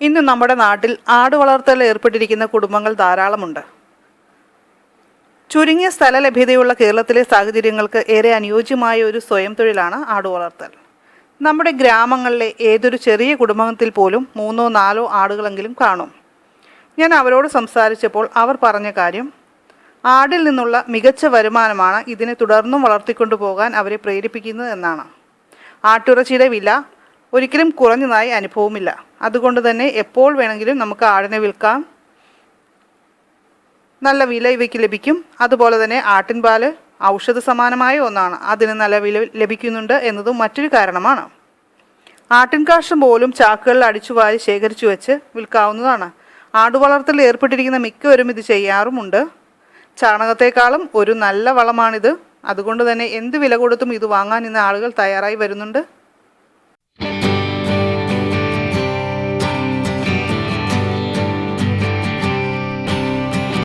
ഇന്ന് നമ്മുടെ നാട്ടിൽ ആട് വളർത്തലിൽ ഏർപ്പെട്ടിരിക്കുന്ന കുടുംബങ്ങൾ ധാരാളമുണ്ട്. ചുരുങ്ങിയ സ്ഥല ലഭ്യതയുള്ള കേരളത്തിലെ സാഹചര്യങ്ങൾക്ക് ഏറെ അനുയോജ്യമായ ഒരു സ്വയം തൊഴിലാണ് ആട് വളർത്തൽ. നമ്മുടെ ഗ്രാമങ്ങളിലെ ഏതൊരു ചെറിയ കുടുംബത്തിൽ പോലും മൂന്നോ നാലോ ആടുകളെങ്കിലും കാണും. ഞാൻ അവരോട് സംസാരിച്ചപ്പോൾ അവർ പറഞ്ഞ കാര്യം ആടിൽ നിന്നുള്ള മികച്ച വരുമാനമാണ് ഇതിനെ തുടർന്നും വളർത്തിക്കൊണ്ടു പോകാൻ അവരെ പ്രേരിപ്പിക്കുന്നത് എന്നാണ്. ആട്ടിറച്ചിയുടെ വില ഒരിക്കലും കുറഞ്ഞതായി അനുഭവമില്ല. അതുകൊണ്ട് തന്നെ എപ്പോൾ വേണമെങ്കിലും നമുക്ക് ആടിനെ വിൽക്കാം. നല്ല വില ഇവയ്ക്ക് ലഭിക്കും. അതുപോലെ തന്നെ ആട്ടിൻപാൽ ഔഷധ സമാനമായ ഒന്നാണ്. അതിന് നല്ല വില ലഭിക്കുന്നുണ്ട് എന്നതും മറ്റൊരു കാരണമാണ്. ആട്ടിൻകാഷ്ടം പോലും ചാക്കുകളിൽ അടിച്ചുവാരി ശേഖരിച്ചു വെച്ച് വിൽക്കാവുന്നതാണ്. ആടുവളർത്തൽ ഏർപ്പെട്ടിരിക്കുന്ന മിക്കവരും ഇത് ചെയ്യാറുമുണ്ട്. ചാണകത്തെക്കാളും ഒരു നല്ല വളമാണിത്. അതുകൊണ്ട് തന്നെ എന്ത് വില കൊടുത്തും ഇത് വാങ്ങാൻ ഇന്ന് ആളുകൾ തയ്യാറായി വരുന്നുണ്ട്.